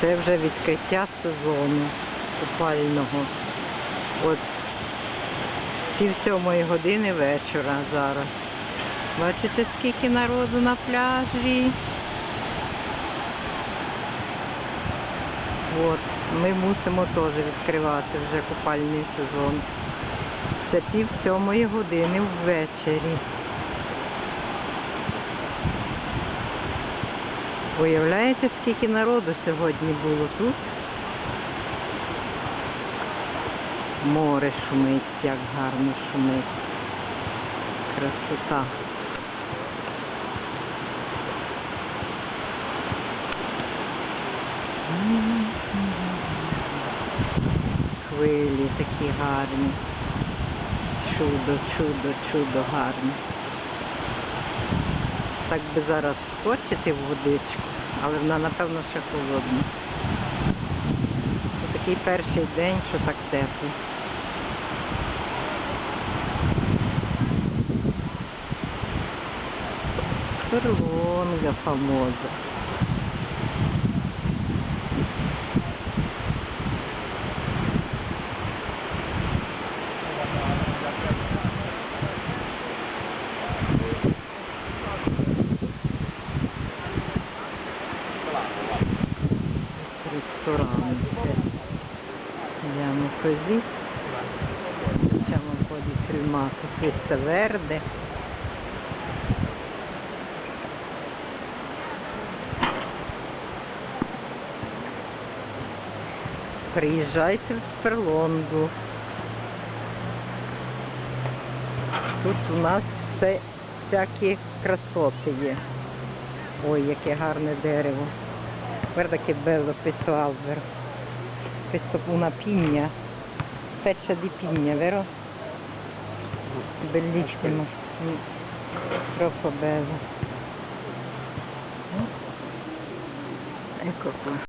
Це вже відкриття сезону купального. От пів сьомої години вечора зараз. Бачите, скільки народу на пляжі? От, ми мусимо теж відкривати вже купальний сезон. Це пів сьомої години ввечері. Уявляєте, скільки народу сьогодні було тут? Море шумить, як гарно шумить. Красота. Хвилі такі гарні. Чудо, чудо, чудо гарне. Так би зараз скочити в водичку, але вона напевно ще холодна. Це такий перший день, що так тепло. Ферлонга фамоза. Ресторан. Facciamo un po' di filmato. Questo verde. Приїжджайте в Сперлонгу. Тут у нас все всякі красоти є. Ой, яке гарне дерево. Guarda che bello questo albero. Questo una pigna. Feccia di pigna, vero? Bellissimo. Mm. Troppo bello. Ecco qua.